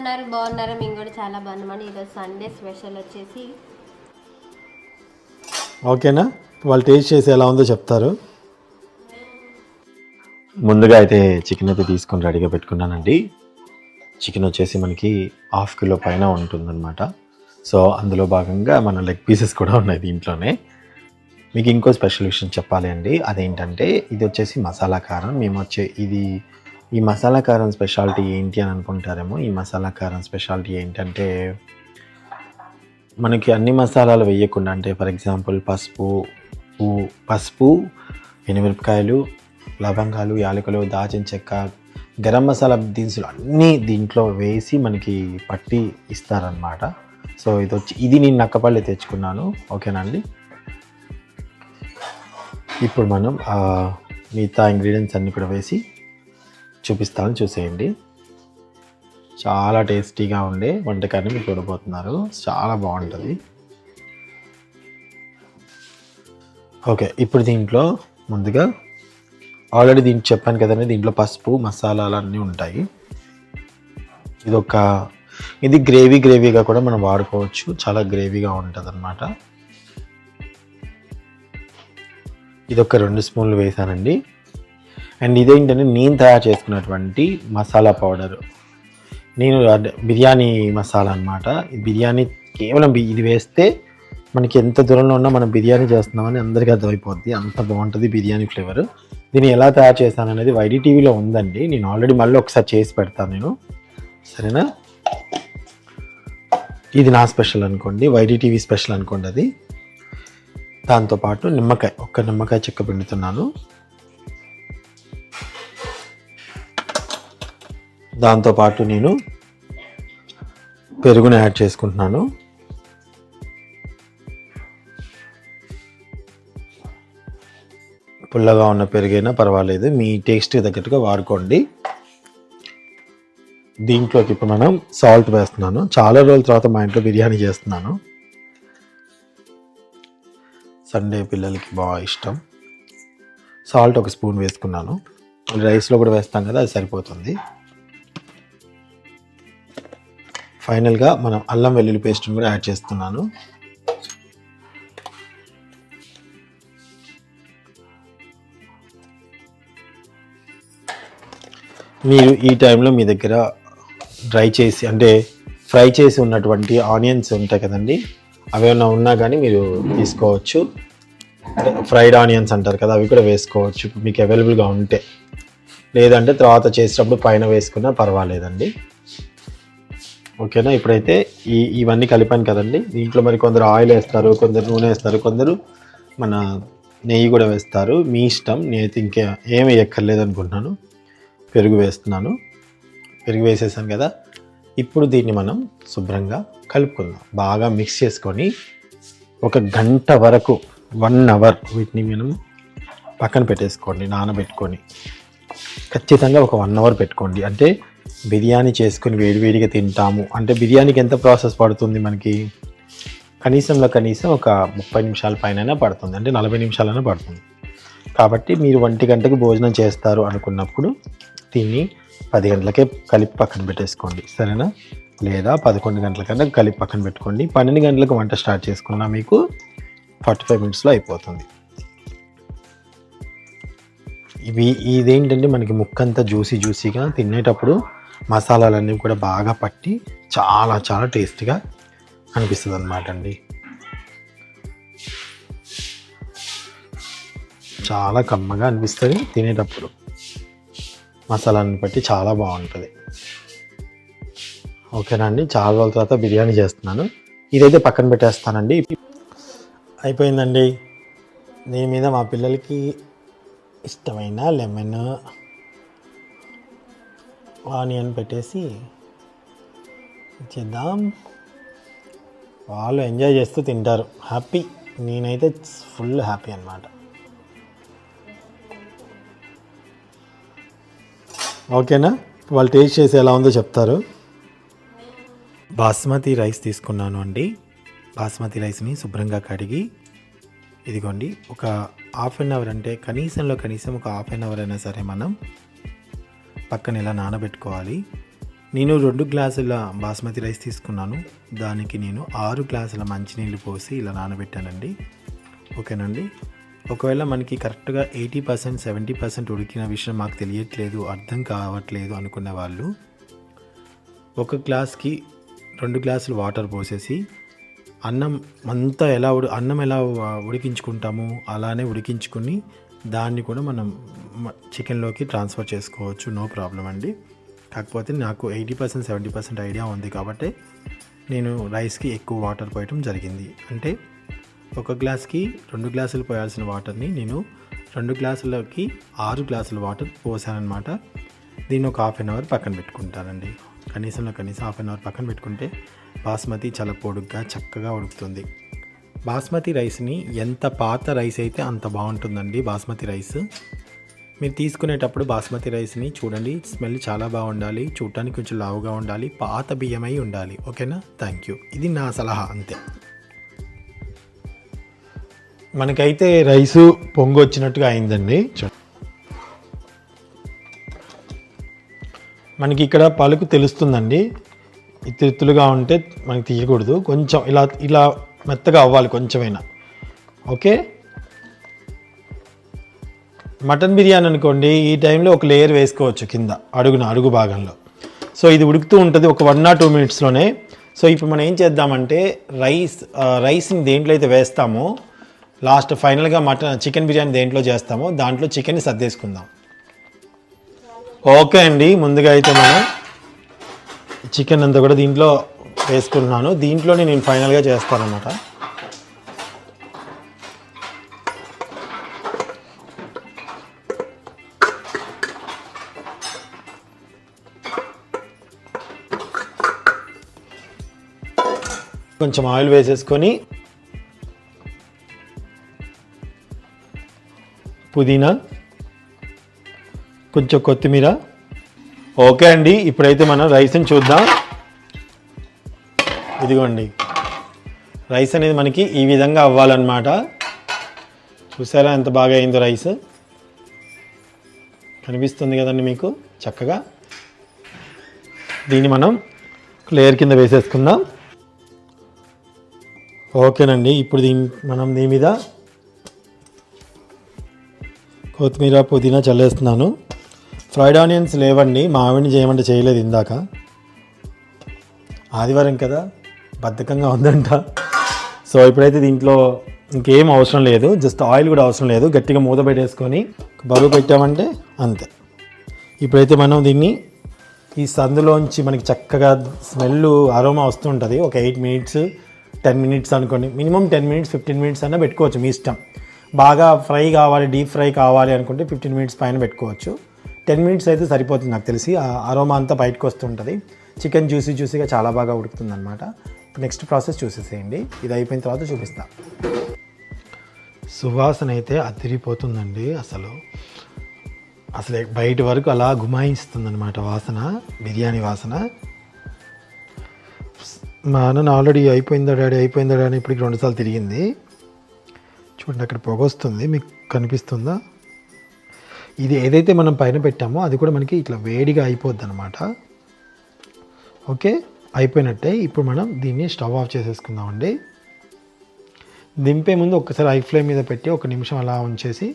ఉన్నారు బాగున్నారు? మేము కూడా చాలా బాగున్నామని ఈరోజు సండే స్పెషల్ వచ్చేసి ఓకేనా? వాళ్ళు టేస్ట్ చేసి ఎలా ఉందో చెప్తారు. ముందుగా అయితే చికెన్ అయితే తీసుకొని రెడీగా పెట్టుకున్నానండి. చికెన్ వచ్చేసి మనకి హాఫ్ కిలో పైన ఉంటుందన్నమాట. సో అందులో భాగంగా మన లెగ్ పీసెస్ కూడా ఉన్నాయి దీంట్లోనే. మీకు ఇంకో స్పెషల్ విషయం చెప్పాలి అండి. అదేంటంటే ఇది వచ్చేసి మసాలా కారం. మేము వచ్చే ఇది ఈ మసాలా కారం స్పెషాలిటీ ఏంటి అని అనుకుంటారేమో? ఈ మసాలా కారం స్పెషాలిటీ ఏంటంటే మనకి అన్ని మసాలాలు వేయకుండా అంటే ఫర్ ఎగ్జాంపుల్ పసుపు ఉప్పు పసుపు ఎనిమిరపకాయలు లవంగాలు యాలకులు దాచిన చెక్క గరం మసాలా దినుసులు అన్నీ దీంట్లో వేసి మనకి పట్టి ఇస్తారనమాట సో ఇది వచ్చి ఇది నేను నక్కపల్లి తెచ్చుకున్నాను. ఓకేనా అండి? ఇప్పుడు మనం మిగతా ఇంగ్రీడియంట్స్ అన్నీ కూడా వేసి చూపిస్తాను చూసేయండి. చాలా టేస్టీగా ఉండే వంటకాన్ని మీరు చూడబోతున్నారు. చాలా బాగుంటుంది. ఓకే ఇప్పుడు దీంట్లో ముందుగా ఆల్రెడీ దీనికి చెప్పాను కదండి దీంట్లో పసుపు మసాలాలు అన్నీ ఉంటాయి. ఇది ఒక ఇది గ్రేవీ గ్రేవీగా కూడా మనం వాడుకోవచ్చు. చాలా గ్రేవీగా ఉంటుంది అనమాట ఇది ఒక రెండు స్పూన్లు వేసానండి. అండ్ ఇదేంటంటే నేను తయారు చేసుకున్నటువంటి మసాలా పౌడర్. నేను బిర్యానీ మసాలా అనమాట బిర్యానీ కేవలం ఇది వేస్తే మనకి ఎంత దూరంలో ఉన్నా మనం బిర్యానీ చేస్తున్నామని అందరికీ అర్థమైపోద్ది. అంత బాగుంటుంది బిర్యానీ ఫ్లేవర్. దీన్ని ఎలా తయారు చేశాను అనేది వైడి టీవీలో ఉందండి. నేను ఆల్రెడీ మళ్ళీ ఒకసారి చేసి పెడతాను నేను. సరేనా? ఇది నా స్పెషల్ అనుకోండి. వైడి టీవీ స్పెషల్ అనుకోండి అది. దాంతోపాటు నిమ్మకాయ ఒక్క నిమ్మకాయ చెక్క పిండుతున్నాను. దాంతోపాటు నేను పెరుగుని యాడ్ చేసుకుంటున్నాను. పుల్లగా ఉన్న పెరుగైనా పర్వాలేదు మీ టేస్ట్ తగ్గట్టుగా వాడుకోండి. దీంట్లోకి ఇప్పుడు మనం సాల్ట్ వేస్తున్నాను. చాలా రోజుల తర్వాత మా ఇంట్లో బిర్యానీ చేస్తున్నాను. సండే పిల్లలకి బాగా ఇష్టం. సాల్ట్ ఒక స్పూన్ వేసుకున్నాను. రైస్లో కూడా వేస్తాం కదా అది సరిపోతుంది. ఫైనల్గా మనం అల్లం వెల్లుల్లి పేస్ట్ని కూడా యాడ్ చేస్తున్నాను. మీరు ఈ టైంలో మీ దగ్గర డ్రై చేసి అంటే ఫ్రై చేసి ఉన్నటువంటి ఆనియన్స్ ఉంటాయి కదండి అవేమన్నా ఉన్నా కానీ మీరు తీసుకోవచ్చు. ఫ్రైడ్ ఆనియన్స్ అంటారు కదా అవి కూడా వేసుకోవచ్చు. మీకు అవైలబుల్గా ఉంటే. లేదంటే తర్వాత చేసేటప్పుడు పైన వేసుకున్నా పర్వాలేదండి. ఓకేనా? ఇప్పుడైతే ఈ ఇవన్నీ కలిపాను కదండి. దీంట్లో మరి కొందరు ఆయిల్ వేస్తారు కొందరు నూనె వేస్తారు కొందరు మన నెయ్యి కూడా వేస్తారు. మీ ఇష్టం. నేనైతే ఇంకా ఏమి ఎక్కర్లేదు అనుకుంటున్నాను. పెరుగు వేస్తున్నాను. పెరుగు వేసేసాను కదా. ఇప్పుడు దీన్ని మనం శుభ్రంగా కలుపుకుందాం. బాగా మిక్స్ చేసుకొని ఒక గంట వరకు వన్ అవర్ వీటిని మనం పక్కన పెట్టేసుకోండి నానబెట్టుకొని. ఖచ్చితంగా ఒక వన్ అవర్ పెట్టుకోండి. అంటే బిర్యానీ చేసుకుని వేడివేడిగా తింటాము. అంటే బిర్యానీకి ఎంత ప్రాసెస్ పడుతుంది మనకి? కనీసంలో కనీసం ఒక ముప్పై నిమిషాల పైన పడుతుంది. అంటే నలభై నిమిషాలైనా పడుతుంది. కాబట్టి మీరు ఒంటి గంటకు భోజనం చేస్తారు అనుకున్నప్పుడు తిని పది గంటలకే కలిపి పక్కన పెట్టేసుకోండి. సరేనా? లేదా పదకొండు గంటల కన్నా కలిపి పక్కన పెట్టుకోండి. పన్నెండు గంటలకు వంట స్టార్ట్ చేసుకున్నా మీకు ఫార్టీ ఫైవ్ మినిట్స్లో అయిపోతుంది. ఇవి ఇదేంటంటే మనకి ముక్కంతా జ్యూసీ జ్యూసీగా తినేటప్పుడు మసాలాలన్నీ కూడా బాగా పట్టి చాలా చాలా టేస్ట్గా అనిపిస్తుంది అనమాట అండి. చాలా కమ్మగా అనిపిస్తుంది తినేటప్పుడు. మసాలాన్ని బట్టి చాలా బాగుంటుంది. ఓకేనా అండి? చాలా రోజుల తర్వాత బిర్యానీ చేస్తున్నాను. ఇదైతే పక్కన పెట్టేస్తానండి. అయిపోయిందండి. దీని మీద మా పిల్లలకి ఇష్టమైన లెమన్ ఆనియన్ పెట్టేసి ఇచ్చేద్దాం వాళ్ళు ఎంజాయ్ చేస్తూ తింటారు. హ్యాపీ. నేనైతే ఫుల్ హ్యాపీ అనమాట ఓకేనా? వాళ్ళు టేస్ట్ చేసి ఎలా ఉందో చెప్తారు. బాస్మతి రైస్ తీసుకున్నాను అండి. బాస్మతి రైస్ని శుభ్రంగా కడిగి ఇదిగోండి ఒక హాఫ్ అన్ అవర్ అంటే కనీసంలో కనీసం ఒక హాఫ్ అన్ అవర్ అయినా సరే మనం పక్కన ఇలా నానబెట్టుకోవాలి. నేను రెండు గ్లాసుల బాస్మతి రైస్ తీసుకున్నాను. దానికి నేను ఆరు గ్లాసుల మంచినీళ్ళు పోసి ఇలా నానబెట్టానండి. ఓకేనండి? ఒకవేళ మనకి కరెక్ట్గా ఎయిటీ పర్సెంట్ సెవెంటీ పర్సెంట్ ఉడికిన విషయం మాకు తెలియట్లేదు అర్థం కావట్లేదు అనుకునే వాళ్ళు ఒక గ్లాస్కి రెండు గ్లాసులు వాటర్ పోసేసి అన్నం అంతా ఎలా ఉడి అన్నం ఎలా ఉడికించుకుంటాము అలానే ఉడికించుకుని దాన్ని కూడా మనం చికెన్లోకి ట్రాన్స్ఫర్ చేసుకోవచ్చు. నో ప్రాబ్లం అండి. కాకపోతే నాకు eighty percent seventy percent idea ఉంది కాబట్టి నేను రైస్కి ఎక్కువ వాటర్ పోయటం జరిగింది. అంటే ఒక గ్లాస్కి రెండు గ్లాసులు పోయాల్సిన వాటర్ని నేను రెండు గ్లాసులకి ఆరు గ్లాసుల వాటర్ పోసానమాట దీన్ని ఒక హాఫ్ అన్ అవర్ పక్కన పెట్టుకుంటానండి. కనీసంలో కనీసం హాఫ్ అన్ అవర్ పక్కన పెట్టుకుంటే బాస్మతి చాలా పొడుగ్గా చక్కగా ఉడుకుతుంది. బాస్మతి రైస్ని ఎంత పాత రైస్ అయితే అంత బాగుంటుందండి బాస్మతి రైస్. మీరు తీసుకునేటప్పుడు బాస్మతి రైస్ని చూడండి స్మెల్ చాలా బాగుండాలి చూడటానికి కొంచెం లావుగా ఉండాలి పాత బియ్యమై ఉండాలి. ఓకేనా? థ్యాంక్ యూ ఇది నా సలహా అంతే. మనకైతే రైసు పొంగు వచ్చినట్టుగా అయిందండి. మనకి ఇక్కడ పలుకు తెలుస్తుందండి. ఇత్తులుగా ఉంటే మనకి తీయకూడదు. కొంచెం ఇలా ఇలా మెత్తగా అవ్వాలి కొంచెమైనా. ఓకే? మటన్ బిర్యానీ అనుకోండి ఈ టైంలో ఒక లేయర్ వేసుకోవచ్చు కింద అడుగున అడుగు భాగంలో. సో ఇది ఉడుకుతూ ఉంటుంది ఒక వన్ ఆర్ టూ మినిట్స్లోనే. సో ఇప్పుడు మనం ఏం చేద్దామంటే రైస్ రైస్ని దేంట్లో అయితే వేస్తామో లాస్ట్ ఫైనల్గా మటన్ చికెన్ బిర్యానీ దేంట్లో చేస్తామో దాంట్లో చికెన్ని సర్దేసుకుందాం. ఓకే అండి ముందుగా అయితే మనం చికెన్ అంతా కూడా దీంట్లో వేసుకున్నాను దీంట్లోనే నేను ఫైనల్గా చేస్తానమాట కొంచెం ఆయిల్ వేసేసుకొని పుదీనా కొంచెం కొత్తిమీర. ఓకే అండి ఇప్పుడైతే మనం రైస్ని చూద్దాం. ఇదిగోండి. రైస్ అనేది మనకి ఈ విధంగా అవ్వాలన్నమాట. చూసారా ఎంత బాగా అయిందో రైస్? కనిపిస్తుంది కదండి మీకు? చక్కగా. దీన్ని మనం లేయర్ కింద వేసేసుకుందాం. ఓకేనండి. ఇప్పుడు దీని మనం దీని మీద కొత్తిమీర పుదీనా చల్లేస్తున్నాను. ఫ్రైడ్ ఆనియన్స్ లేవండి. మా ఆవిడని చేయమంటే చేయలేదు ఇందాక. ఆదివారం కదా? బద్ధకంగా ఉందంట. సో ఇప్పుడైతే దీంట్లో ఇంకేం అవసరం లేదు. జస్ట్ ఆయిల్ కూడా అవసరం లేదు. గట్టిగా మూత పెట్టేసుకొని బరువు పెట్టామంటే అంతే. ఇప్పుడైతే మనం దీన్ని ఈ సందులోంచి మనకి చక్కగా స్మెల్ అరోమా వస్తుంటుంది. ఒక ఎయిట్ మినిట్స్ టెన్ మినిట్స్ అనుకోండి. Minimum ten minutes fifteen minutes అన్నా పెట్టుకోవచ్చు మీ ఇష్టం. బాగా ఫ్రై కావాలి డీప్ ఫ్రై కావాలి అనుకుంటే ఫిఫ్టీన్ మినిట్స్ పైన పెట్టుకోవచ్చు. టెన్ మినిట్స్ అయితే సరిపోతుంది నాకు తెలిసి. ఆ అరోమా అంతా బయటకు వస్తుంటుంది. చికెన్ జ్యూసీ జ్యూసీగా చాలా బాగా ఉడుకుతుంది అనమాట నెక్స్ట్ ప్రాసెస్ చూసేసేయండి. ఇది అయిపోయిన తర్వాత చూపిస్తా. సువాసన అయితే అదిరిపోతుందండి అసలు. అసలు బయట వరకు అలా గుమాయిస్తుందన్నమాట వాసన బిర్యానీ వాసన. మా అన్న ఆల్రెడీ అయిపోయిందా డాడీ అయిపోయిందా డాడీ ఇప్పటికి రెండుసార్లు తిరిగింది. చూడండి అక్కడ పొగ వస్తుంది మీకు కనిపిస్తుందా? ఇది ఏదైతే మనం పైన పెట్టామో అది కూడా మనకి ఇట్లా వేడిగా అయిపోద్ది అనమాట ఓకే? అయిపోయినట్టే ఇప్పుడు మనం దీన్ని స్టవ్ ఆఫ్ చేసేసుకుందామండి. దింపే ముందు ఒక్కసారి ఐ ఫ్లేమ్ మీద పెట్టి ఒక నిమిషం అలా ఉంచేసి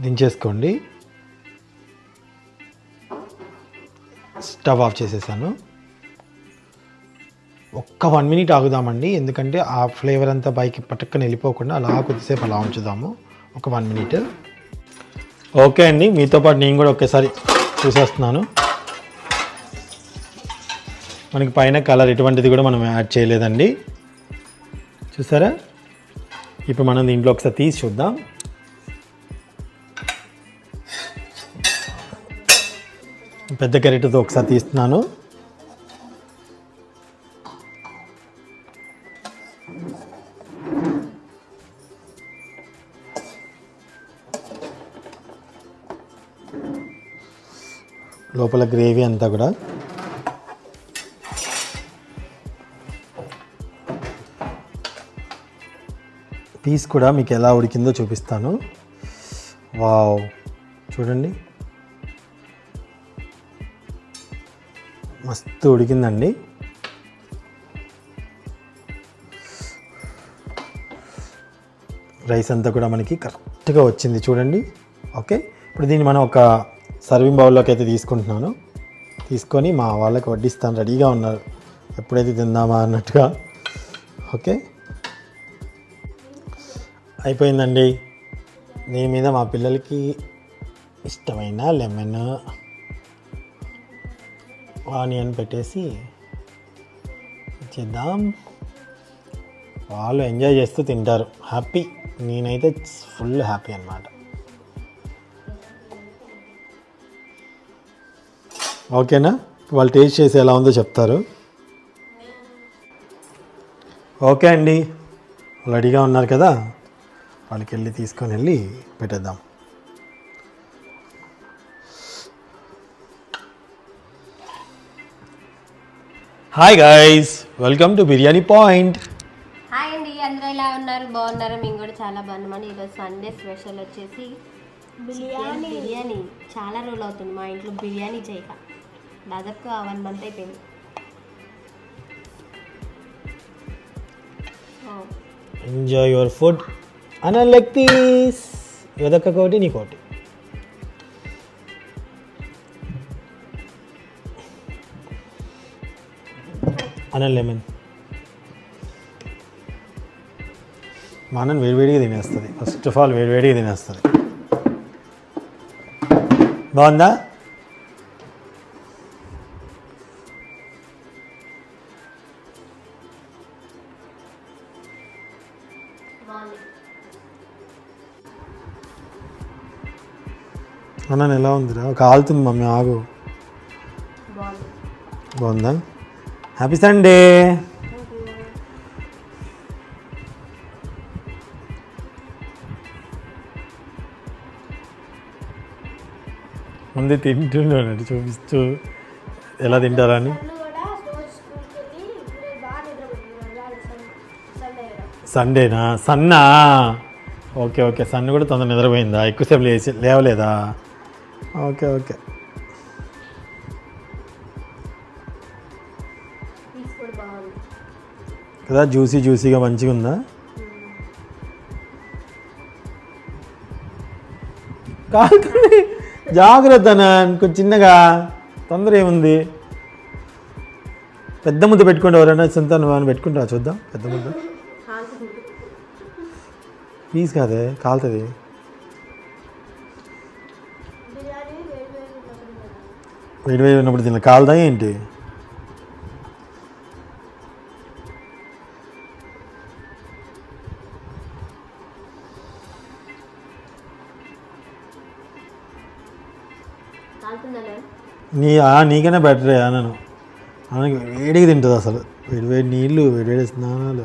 దించేసుకోండి. స్టవ్ ఆఫ్ చేసేసాను. ఒక్క వన్ మినిట్ ఆగుదామండి ఎందుకంటే ఆ ఫ్లేవర్ అంతా బైక్ పట్టుకొని వెళ్ళిపోకుండా అలా కొద్దిసేపు అలా ఉంచుదాము. ఒక వన్ మినిట్. ఓకే అండి మీతో పాటు నేను కూడా ఒకేసారి చూసేస్తున్నాను. మనకి పైన కలర్ ఎటువంటిది కూడా మనం యాడ్ చేయలేదండి. చూసారా? ఇప్పుడు మనం దీంట్లో ఒకసారి తీసి చూద్దాం. పెద్ద కెరెట్తో ఒకసారి తీస్తున్నాను. లోపల గ్రేవీ అంతా కూడా. పీస్ కూడా మీకు ఎలా ఉడికిందో చూపిస్తాను. వావ్. చూడండి. మస్తు ఉడికిందండి. రైస్ అంతా కూడా మనకి కరెక్ట్గా వచ్చింది చూడండి. ఓకే. ఇప్పుడు దీన్ని మనం ఒక సర్వింగ్ బౌల్లోకి అయితే తీసుకుంటున్నాను. తీసుకొని మా వాళ్ళకి వడ్డిస్తాను. రెడీగా ఉన్నారు. ఎప్పుడైతే తిందామా అన్నట్టుగా. ఓకే. అయిపోయిందండి. దీని మీద మా పిల్లలకి ఇష్టమైన లెమన్ ఆనియన్ పెట్టేసి చేద్దాం. వాళ్ళు ఎంజాయ్ చేస్తూ తింటారు. హ్యాపీ. నేనైతే ఫుల్ హ్యాపీ అన్నమాట. ఓకేనా? వాళ్ళు టేస్ట్ చేసి ఎలా ఉందో చెప్తారు. ఓకే అండి. రెడీగా ఉన్నారు కదా? వాళ్ళకి వెళ్ళి తీసుకొని వెళ్ళి పెట్టేద్దాం. Hi guys welcome to biryani point hi అండి అందరూ ఎలా ఉన్నారు? బాగున్నారు? మేము కూడా చాలా బాగున్నామని ఈరోజు సండే స్పెషల్ వచ్చేసి బిర్యానీ. బిర్యానీ. చాలా రోజులు అవుతుంది మా ఇంట్లో బిర్యానీ చేయక. దాదాపుగా వన్ మంత్ అయిపోయింది. ఎంజాయ్ యువర్ ఫుడ్ అన్న లెగ్ పీస్ ఏదొక్క కోటి నీ కోటి అన్న లెమన్ మా అన్న వేడివేడిగా తినేస్తుంది ఫస్ట్ ఆఫ్ ఆల్ వేడివేడిగా తినేస్తుంది బాగుందా అన్న ఎలా ఉందిరా? కాలుతుంది మమ్మీ ఆగు. బాగుందా? హ్యాపీ సండే ముందు తింటుండే చూపిస్తూ ఎలా తింటారని సండేనా సన్నా ఓకే ఓకే. సన్ కూడా తొందర నిద్రపోయిందా? ఎక్కువసేపు లేచి లేవలేదా? Okay okay. కదా జ్యూసీ జ్యూసీగా మంచిగా ఉందా? కాలుతుంది జాగ్రత్త కొంచెం చిన్నగా. తొందర ఏముంది? పెద్ద ముద్ద పెట్టుకోండి ఎవరైనా సంతానం ఏమైనా పెట్టుకుంటారా? చూద్దాం పెద్ద ముద్ద. ప్లీజ్ కాదే కాలుతుంది. వేడి ఉన్నప్పుడు తిన కాలుదా ఏంటి? నీ నీకనే బెటరే అనను మనకి వేడిగా తింటుంది అసలు. వేడి వేడి నీళ్ళు వేడి వేడి స్నానాలు.